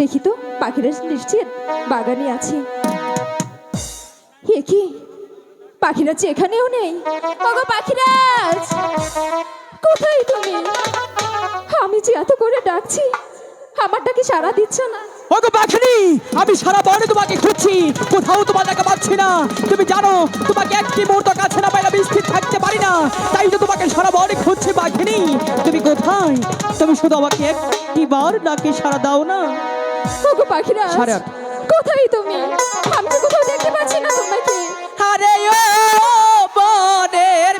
দেখি তো, পাখিরা নিশ্চিত বাগানে আছে। কি? পাখিরাজ এখানেও নেই? ওগো পাখিরাজ! কোথায় তুমি? আমি যে এত করে ডাকছি, আমারটা কি সারা দিচ্ছ না? ওগো পাখিনি, আমি সারা বনে তোমাকে খুঁজছি, কোথাও দেখা পাচ্ছি না। তুমি জানো, তোমাকে একটি মুহূর্ত কাছে না পাইলে আমি থাকতে পারি না। তাই তো তোমাকে সারা বনে খুঁজছি পাখিনি। তুমি কোথায়? তুমি শুধু আমাকে একটি বার ডাকে সারা দাও না? ওগো পাখিরা। কোথায় তুমি আমি তো কোথাও দেখতে পাচ্ছি না তোমাকে আরে ও বনের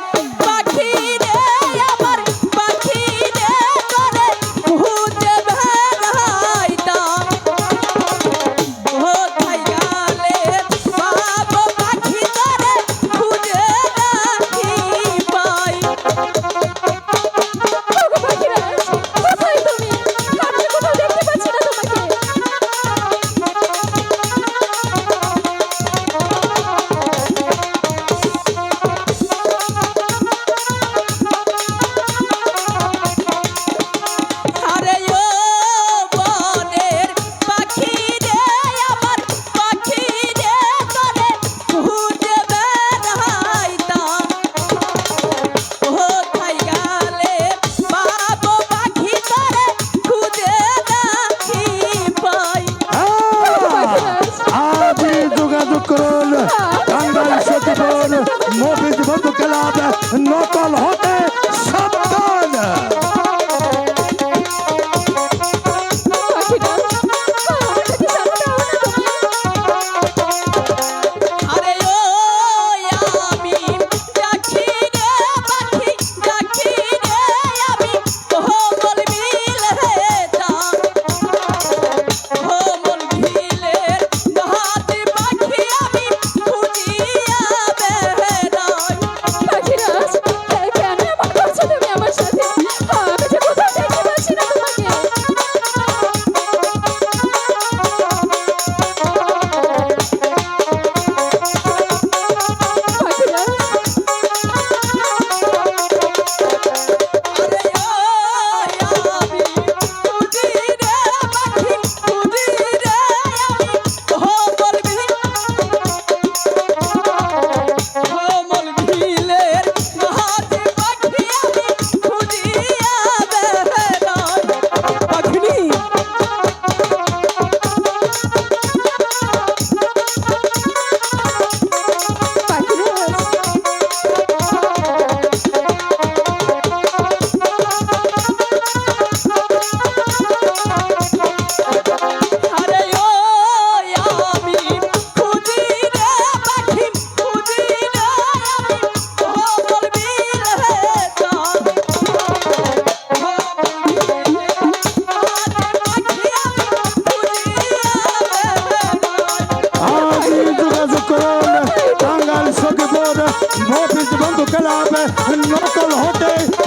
সতীপন মফিজ বন্ধু ক্লাব নকল হতে মফিজ বন্ধু ক্লাব নকল হতে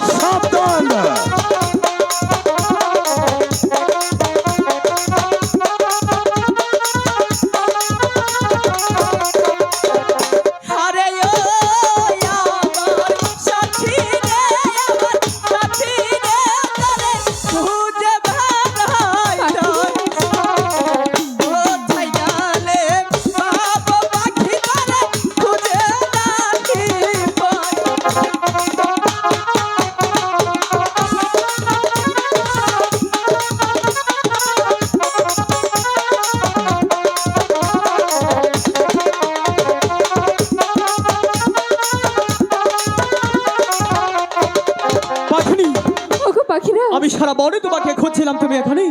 সারা বনে তোমাকে খুঁজছিলাম তুমি এখানে?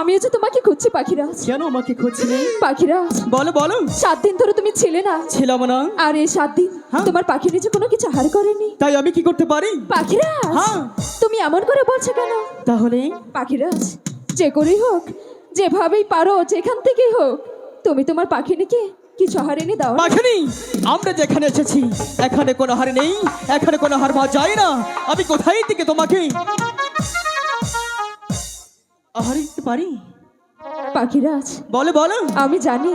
আমিও যে তোমাকে খুঁজছি পাখিরাজ। কেন আমাকে খুঁজছিলে? পাখিরাজ। বলো বলো। সাত দিন ধরে তুমি ছিলে না। ছিলাম না। আর এই সাত দিন হ্যাঁ। তোমার পাখি নিচে কোনো কিছু হার করেনি। তাই আমি কি করতে পারি? পাখিরাজ হ্যাঁ। তুমি এমন করে বলছো কেন? তাহলে? পাখিরাজ যে করেই হোক যেভাবেই পারো যেখান থেকেই হোক তুমি তোমার পাখি পাখিনিকে কিছু হারেনি দাও না। পাখিনি আমরা যেখানে এসেছি এখানে কোনো হার নেই এখানে কোনো হার পাওয়া যায় না। আমি কোথায় থেকে তোমাকে আহার দিতে পারি? পাখিরাজ বলো বলো। আমি জানি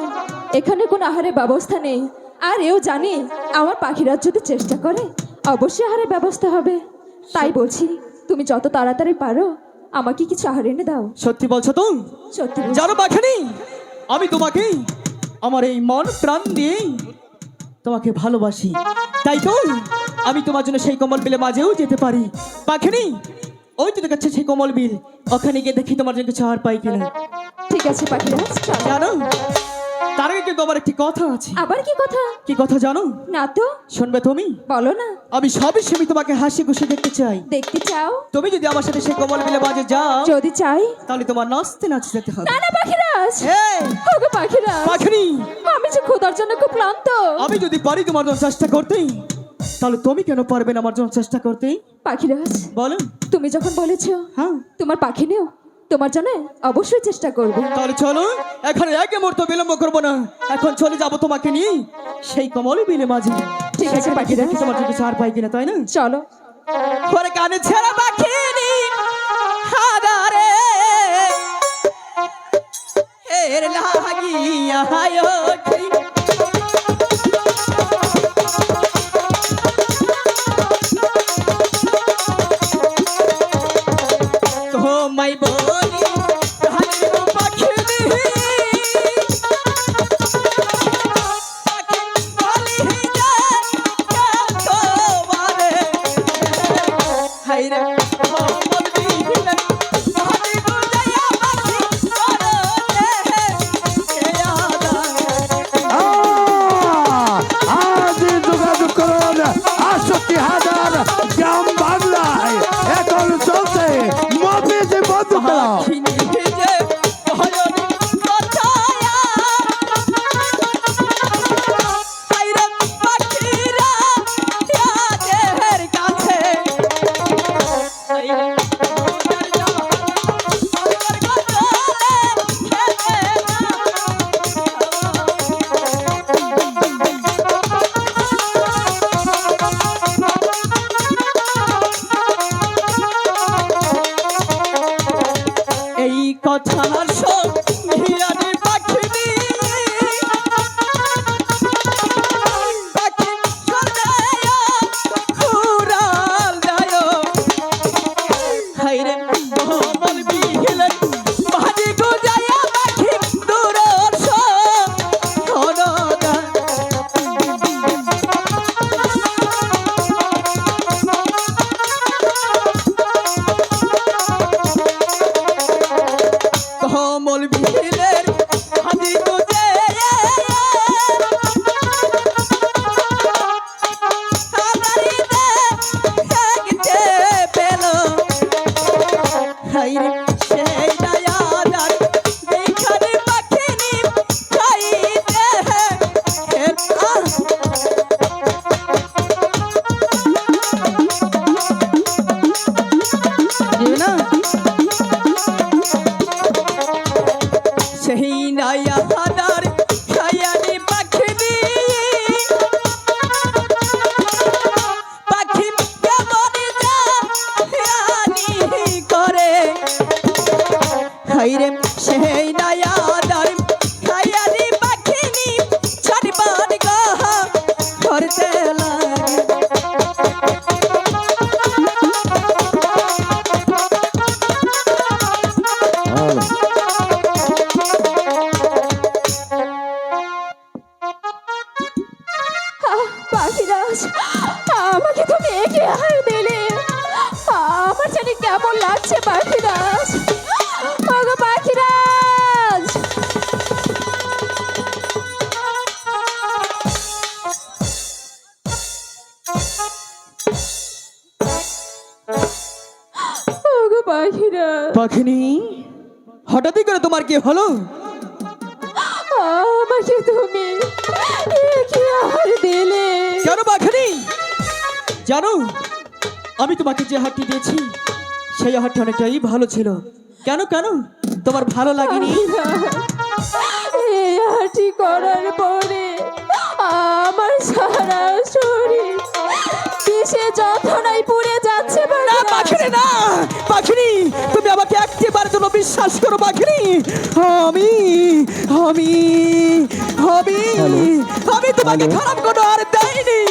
এখানে কোনো আহারের ব্যবস্থা নেই। আর এও জানি আমার পাখিরাজ যদি চেষ্টা করে অবশ্যই আহারের ব্যবস্থা হবে। তাই বলছি তুমি যত তাড়াতাড়ি পারো আমাকে কিছু আহার এনে দাও। সত্যি বলছো তো সত্যি বলছি। জানো পাখিনি? আমি তোমাকে আমার এই মন প্রাণ দিয়ে তোমাকে ভালোবাসি। তাই তো? আমি তোমার জন্য সেই কমল পেলে মাঝেও যেতে পারি। পাখিনি? ওই তো দেখাচ্ছে সেই কমল বিল। ওখানে গিয়ে দেখি তোমার জন্য কিছু আর পাই কিনা। ঠিক আছে পাখিরাজ চলো। জানো তার আগে কিন্তু আমার একটি কথা আছে। আবার কি কথা? কি কথা জানো? না তো। শুনবে তুমি? বলো না। আমি সবই সময় তোমাকে হাসি খুশি দেখতে চাই। দেখতে চাও? তুমি যদি আমার সাথে সেই কমল বিলে মাঝে যাও যদি চাই? তাহলে তোমার নাচতে নাচতে যেতে হবে। না না পাখিরাজ ওগো পাখিরাজ পাখিনি! আমি যে খোদার জন্য খুব ক্লান্ত। আমি যদি পারি তোমার জন্য চেষ্টা করতে তাহলে তুমি কেন পারবে না আমার জন্য চেষ্টা করতে? পাখিরাজ বলো। তুমি যখন বলেছ হ্যাঁ। তোমার পাখি নেও তোমার জন্য অবশ্যই চেষ্টা করবে। তাহলে চলো এখন এক মুহূর্ত বিলম্ব করব না। এখন চলে যাব তোমাকে নিয়ে সেই কমল বিলে মাঝে। ঠিক আছে, পাখি। দেখি তোমার জন্য সার পাই কিনা তাই না? চলো। ওরে কানে ছেড়া পাখিনি হাদারে। এর লাগিয়া কি হলো আমাকে তুমি দিলে। কেন জানো আমি তোমাকে যে হাটটি দিয়েছি সেই হাটটি অনেকটাই ভালো ছিল। কেন কেন? তোমার ভালো লাগেনি? এই হাঁটি করার পরে আমার সারা শরীর কিসে যন্ত্রণায় পুড়ে যাচ্ছে না। পাখিনি না পাখিনি বিশ্বাস করো পাখিনি? আমি আমি আমি আমি তোমাকে খারাপ কোনো আর দেয়নি।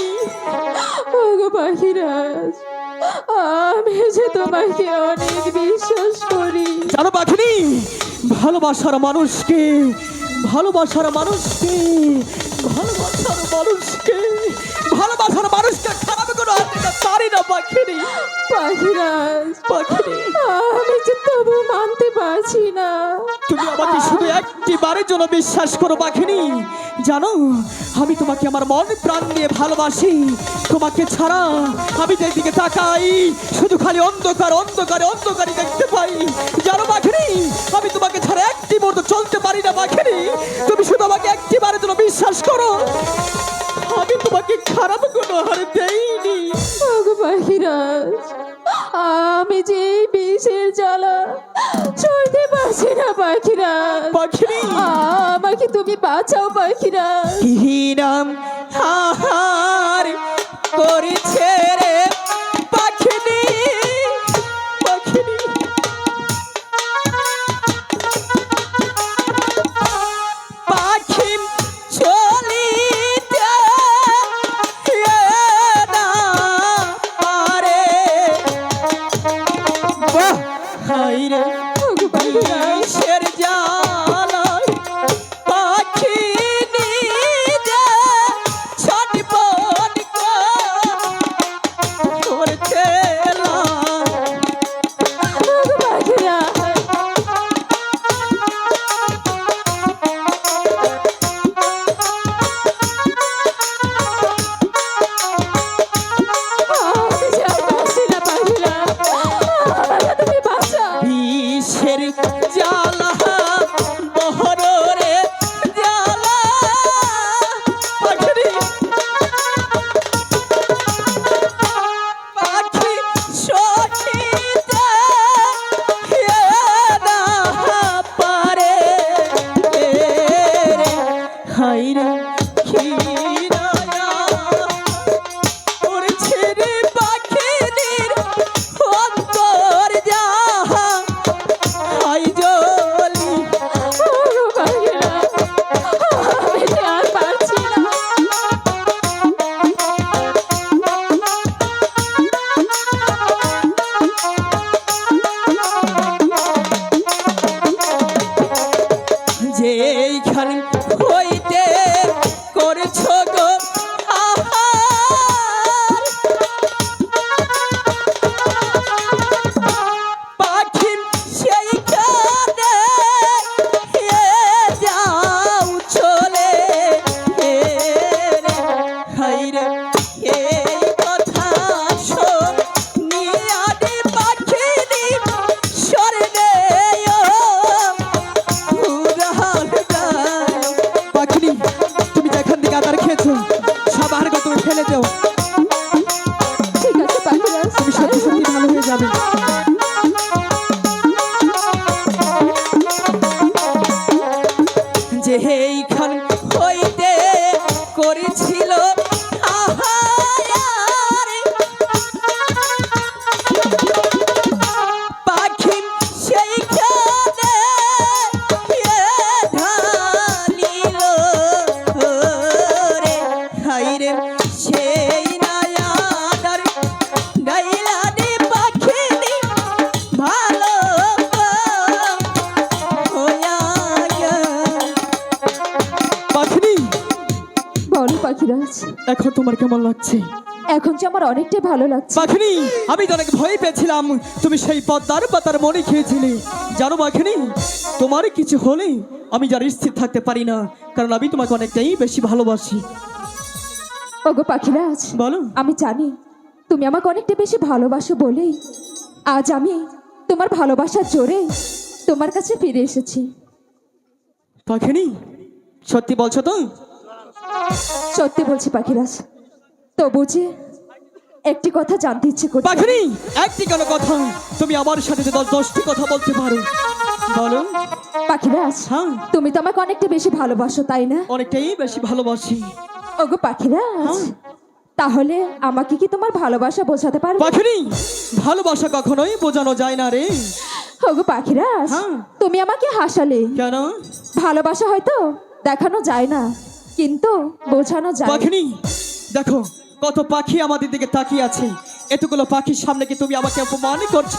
ওগো পাখিরাজ আমি যে তোমাকে অনেক বিশ্বাস করি। জানো পাখিনি ভালোবাসার মানুষকে ভালোবাসার মানুষকে ভালোবাসার মানুষকে ভালোবাসার মানুষকে খারাপ করে হাতে পারি না পাখিনি। পাখিরাজ পাখিনি। আমি যে তবু মানতে পারছি না। তুমি আমাকে শুধু একটি বারের জন্য বিশ্বাস করো পাখিনি। জানো আমি তোমাকে আমার মন প্রাণ দিয়ে ভালোবাসি। তোমাকে ছাড়া আমি যেদিকে তাকাই শুধু খালি অন্ধকার অন্ধকারে অন্ধকারই দেখতে পাই। জানো পাখিনি আমি তোমাকে ছাড়া একটি মুহূর্ত চলতে পারি না পাখিনি। তুমি শুধু আমাকে একটি বারের জন্য বিশ্বাস করো। আমি তোমাকে খারাপ কোনো হার দেইনি পাখিরাজ আমি যে বিষের জ্বালা সইতে পারছি না পাখিরাজ। পাখিরি আমাকে তুমি বাঁচাও পাখিরাজ। নাম হাহার করেছে পাখিরাজ এখন তোমার কেমন লাগছে? এখন যে আমার অনেকটাই ভালো লাগছে। পাখিনি আমি তো অনেক ভয় পেয়েছিলাম। তুমি সেই পদ্মার পাতার মনে খেয়েছিলে। জানো পাখিনি তোমার কিছু হলে আমি যার স্থির থাকতে পারি না কারণ আমি তোমাকে অনেকটাই বেশি ভালোবাসি। ওগো পাখিরাজ বলো। আমি জানি তুমি আমাকে অনেকটা বেশি ভালোবাসো বলেই আজ আমি তোমার ভালোবাসার জোরে তোমার কাছে ফিরে এসেছি। পাখিনি সত্যি বলছো তো? সত্যি বলছি পাখিরাজ। তো বুঝি একটি কথা জানতে ইচ্ছে করছে। পাখিনি একটি কেন কথা? তুমি আমার সাথে যে দশ দশটি কথা বলতে পারো। বলো। পাখিরাজ হ্যাঁ। তুমি তো আমাকে অনেকটা বেশি ভালোবাসো তাই না? অনেকটাই বেশি ভালোবাসি। ওগো পাখিরাজ হ্যাঁ। তাহলে আমাকে কি তোমার ভালোবাসা বোঝাতে পারবে? পাখিনি ভালোবাসা কখনোই বোঝানো যায় না রে। ওগো পাখিরাজ হ্যাঁ। তুমি আমাকে হাসালে। কেন? ভালোবাসা হয়তো দেখানো যায় না। কিন্তু বোঝানো যায়। পাখিনি। দেখো কত পাখি আমাদের দিকে তাকিয়ে আছে। এতগুলো পাখির সামনে কি তুমি আমাকে অপমান করছ?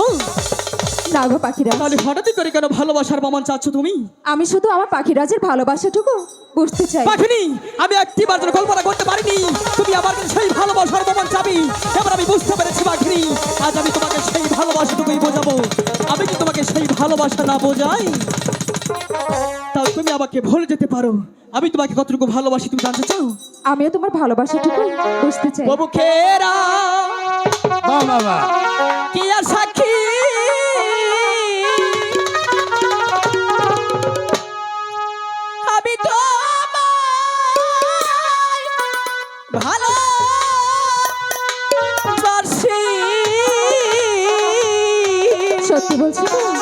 না গো পাখিরাজ। তাহলে হঠাৎই করে কেন ভালোবাসার প্রমাণ চাচ্ছ তুমি? আমি শুধু আমার পাখিরাজের ভালোবাসাটুকু বুঝতে চাই। পাখিনি আমি একটি বার কল্পনা করতে পারিনি তুমি আমার কাছে সেই ভালোবাসার প্রমাণ চাবি। এবার আমি বুঝতে পেরেছি পাখিনি আজ আমি তোমাকে সেই ভালোবাসাটুকুই বোঝাবো। আমি কি তোমাকে সেই ভালোবাসা না বোঝাই তাও তুমি আমাকে ভুলে যেতে পারো। আমি তোমাকে কতটুকু ভালোবাসি তুমি জানতে চাও? আমিও তোমার ভালোবাসাটুকু বুঝতে চাই। বাবু খেরা বাবা কি আর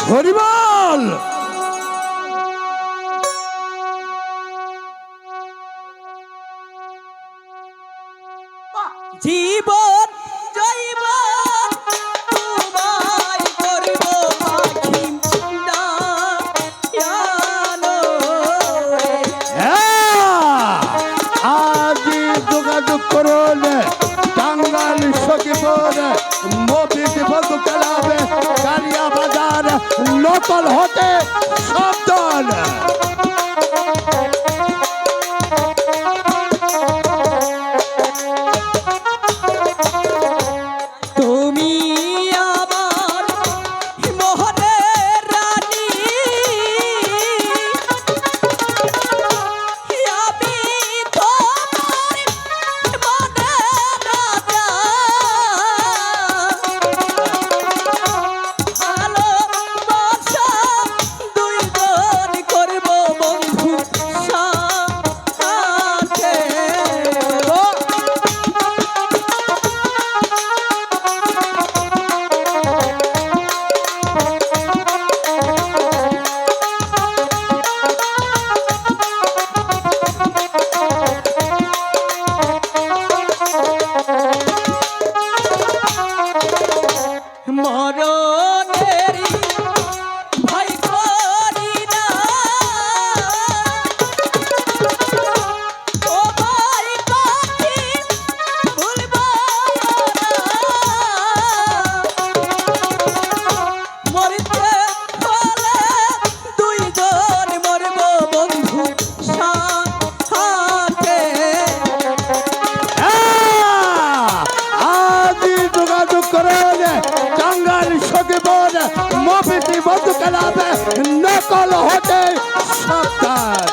হরিবল! জীবন। হ্যাঁ, করুন টাঙ্গাল বন্ধু ক্লাবে কালিয়া বাজার নকল হতে সাবধান। নকল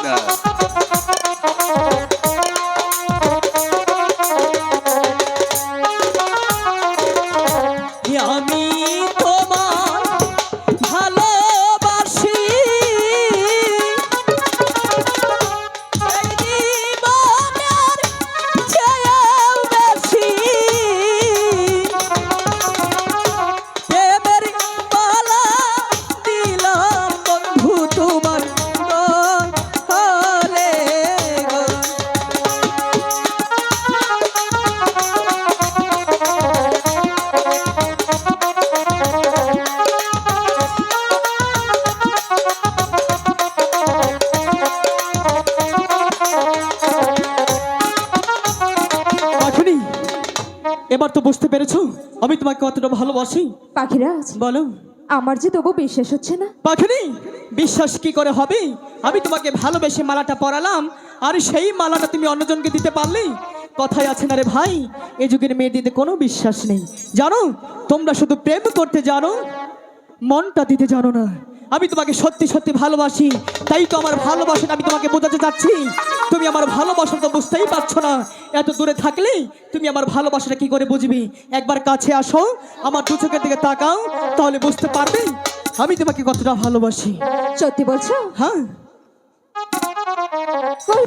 এবার তো বুঝতে পেরেছ? আমি তোমাকে কতটা ভালোবাসি। পাখিরাজ বলো। আমার যে তবু বিশ্বাস হচ্ছে না। পাখিনি? বিশ্বাস কি করে হবে? আমি তোমাকে ভালোবেসে মালাটা পরালাম আর সেই মালাটা তুমি অন্যজনকে দিতে পারলে? কথাই আছে না রে ভাই এ যুগের মেয়েদের কোনো বিশ্বাস নেই। জানো তোমরা শুধু প্রেম করতে জানো মনটা দিতে জানো না। আমি তোমাকে সত্যি সত্যি ভালোবাসি। তাই তো আমার ভালোবাসাটা আমি তোমাকে বোঝাতে চাচ্ছি। তুমি আমার ভালোবাসা তো বুঝতেই পারছ না। এত দূরে থাকলে তুমি আমার ভালোবাসাটা কি করে বুঝবি? একবার কাছে আসো আমার দু চোখের দিকে তাকাও তাহলে বুঝতে পারবে আমি তোমাকে কতটা ভালোবাসি। সত্যি বলছো? হ্যাঁ।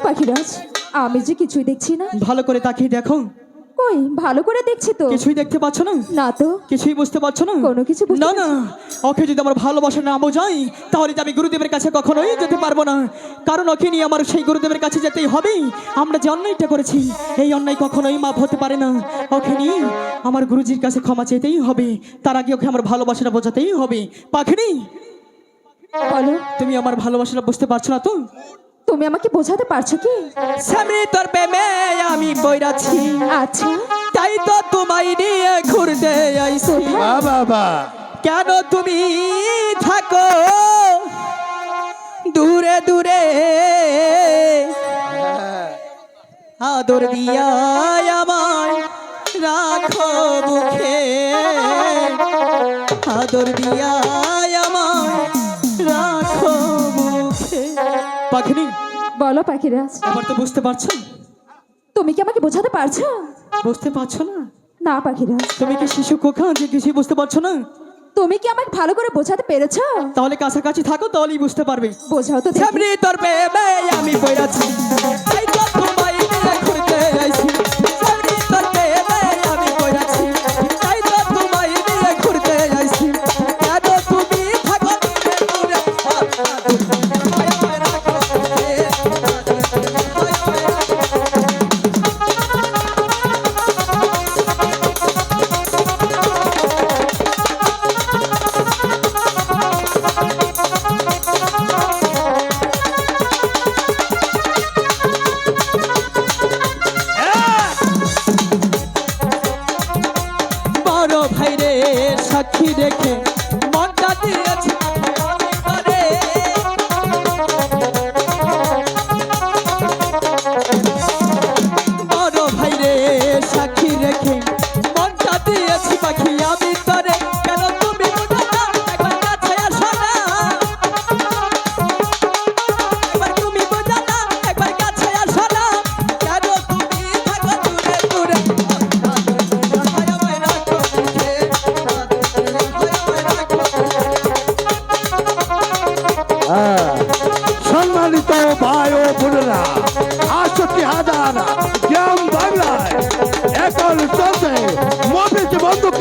পাখিরাজ আমি যে কিছুই দেখছি না। ভালো করে তাকিয়ে দেখো। কই ভালো করে দেখছি তো। কিছুই দেখতে পাচ্ছ না? না তো। কিছুই বুঝতে পারছ না? কোনো কিছু বুঝতে না না। ওকে যদি আমার ভালোবাসা না বোঝাই তাহলে আমি গুরুদেবের কাছে কখনোই যেতে পারব না। কারণ ওকে নিয়ে আমার সেই গুরুদেবের কাছে যেতেই হবে। আমরা যে অন্যায়টা করেছি এই অন্যায় কখনোই মাপ হতে পারে না। ওকে নিয়ে আমার গুরুজির কাছে ক্ষমা চেতেই হবে। তার আগে ওকে আমার ভালোবাসাটা বোঝাতেই হবে। পাখিনি বলো। তুমি আমার ভালোবাসাটা বুঝতে পারছ না তো? তুমি আমাকে বোঝাতে পারছ কি? স্বামী তোর প্রেমে আমি বইরাছি আচ্ছা। তাই তো তোমায় নিয়ে ঘুরতে আইছি। বাবা কেন তুমি থাকো? দূরে দূরে। আদর দিয়া আমায় রাখো মুখে। আদর দিয়া আমায় পাখিনি? বলো পাখিরাজ এবার তো বুঝতে পারছ? তুমি কি আমাকে বোঝাতে পারছ? বুঝতে পারছ না? না পাখিরাজ তুমি কি শিশু কোখা যে কিছুই বুঝতে পারছ না? তুমি কি আমাকে ভালো করে বোঝাতে পেরেছ? তাহলে কাছাকাছি থাকো তাহলেই বুঝতে পারবে। বোঝাও তো। সামনে তোর প্রেমে আমি পড়াছি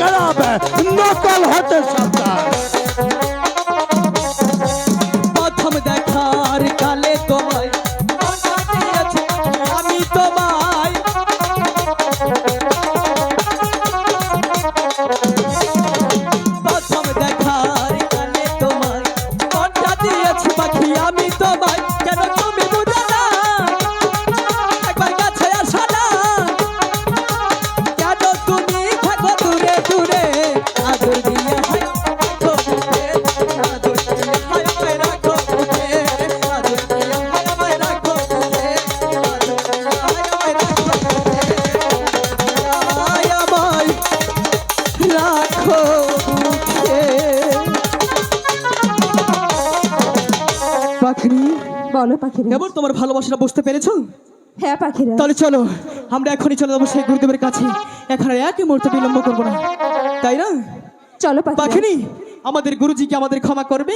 বন্ধু খারাপ নকল হতে সাবধান বলো পাখিরা। কেমন তোমার ভালোবাসাটা বুঝতে পেরেছ? হ্যাঁ পাখিরা। তাহলে চলো আমরা এখনই চলে যাব সেই গুরুদেবের কাছে। এখানে এক মুহূর্ত বিলম্ব করব না। তাই না? চলো পাখিনি আমাদের গুরুজিকে আমাদের ক্ষমা করবে?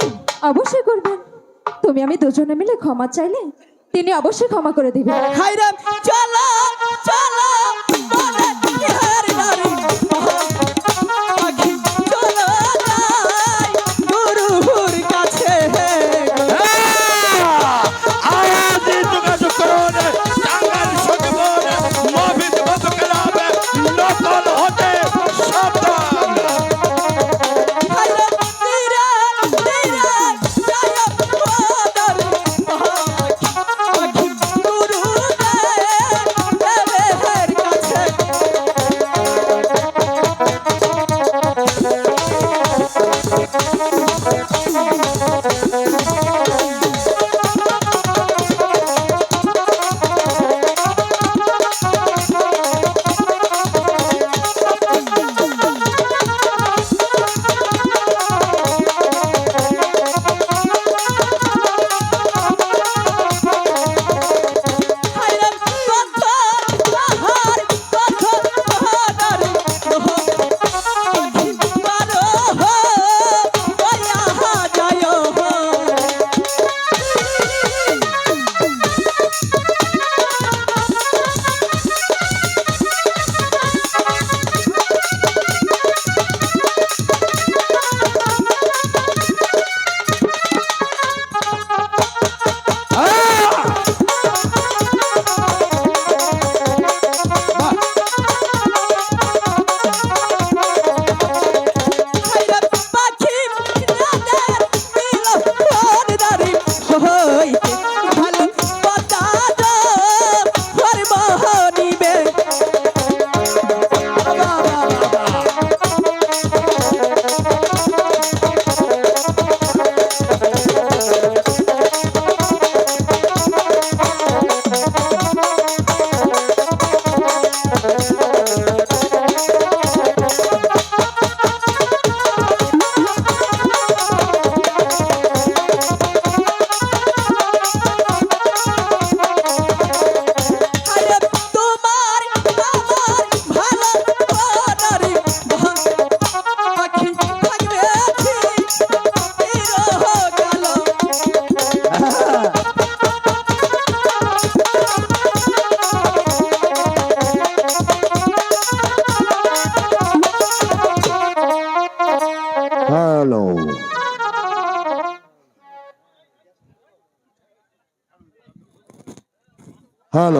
অবশ্যই করবেন তুমি আমি দুজনে মিলে ক্ষমা চাইলে তিনি অবশ্যই ক্ষমা করে দিবেন। হাইরাম চলো চলো।